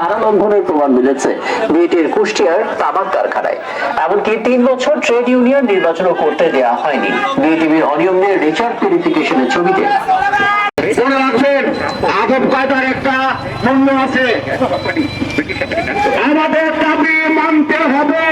কারালঙ্ঘনের প্রমাণ মিলেছে। বিএটির কুষ্টিয়ার তামাক কারখানায়। এমনকি তিন বছর ট্রেড ইউনিয়ন নির্বাচনও করতে দেওয়া হয়নি। বিএটিভির অনিয়ম নিয়ে রিচার্ড ভেরিফিকেশনের ছবিতে কায়দার একটা মূল্য আছে। আমাদের দাবি মানতে হবে।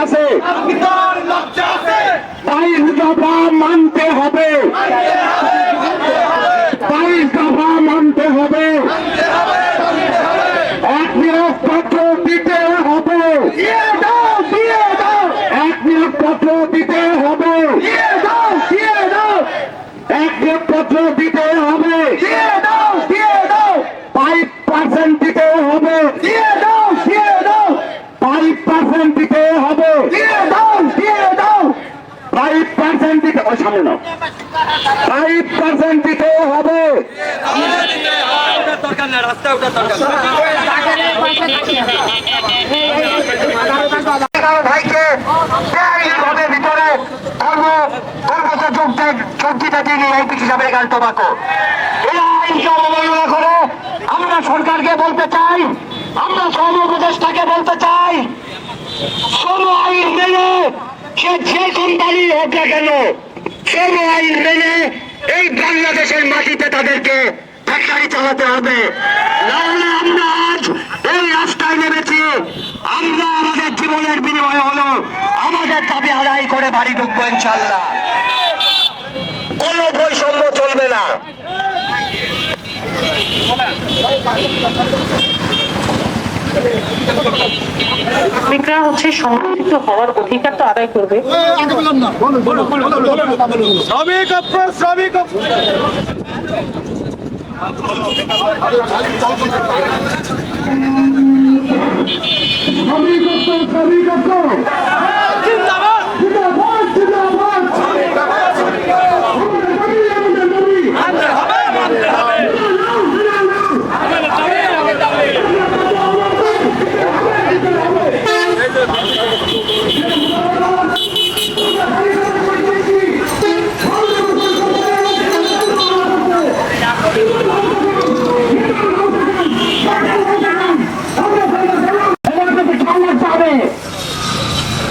পেটের কাছে বাইশ মানতে হবে বাইশ দফা মানতে হবে এক নিয়োগপত্র দিতে হবে এক নিয়োগপত্র দিতে হবে এক নিয়োগপত্র দিতে হবে ফাইভ পার্সেন্ট দিতে হবে দিতে হবে। ফাইভ পার্সেন্ট দিতে ও সামনে নাও। ফাইভ পার্সেন্ট দিতে হবে। দরকার না রাস্তা ওঠার দরকার না। ভাইকে ভিতরে যোগ দেন হিসাবে আইনকে অবমাননা করে আমরা সরকারকে বলতে চাই আমরা শ্রম উপদেষ্টাকে বলতে চাই শ্রম আইন মেনে সে যে কোম্পানি হোক না কেন শ্রম আইন মেনে এই বাংলাদেশের মাটিতে তাদেরকে ফ্যাক্টরি চালাতে হবে। নাহলে আমরা আজ এই রাস্তায় নেমেছি। আমরা আমাদের জীবনের বিনিময়ে হলো আমাদের দাবি আদায় করে বাড়ি ঢুকবো ইনশাল্লাহ। কোনো বৈষম্য চলবে না। শ্রমিকরা হচ্ছে সংরক্ষিত হওয়ার অধিকার তো আদায় করবে। শ্রমিক শ্রমিক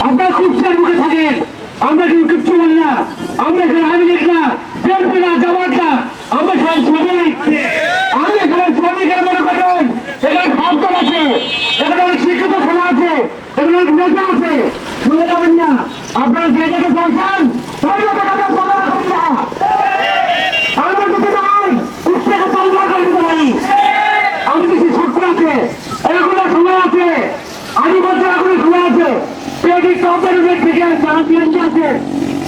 আপনার কুষ্টের মুখে থাকেন আমরা কিন্তু কিচ্ছু বলি না আমরা এখানে আমি লিখ না, বিএনপি না, জামাত না, আমরা সবাই শ্রমিক। আমি এখানে শ্রমিকের মনে করেন, এখানে সন্তান আছে, এখানে অনেক শিক্ষিত সমাজ আছে, এখানে অনেক নেতা আছে। শুনে যাবেন না, আপনারা যে জায়গায় পৌঁছান আমরা পারি। আমি আছে, এগুলো সময় আছে পেটি কোম্পানিদের থেকে যারা বিএনপি আছে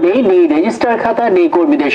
নেই নেই রেজিস্টার খাতা নেই কর্মীদের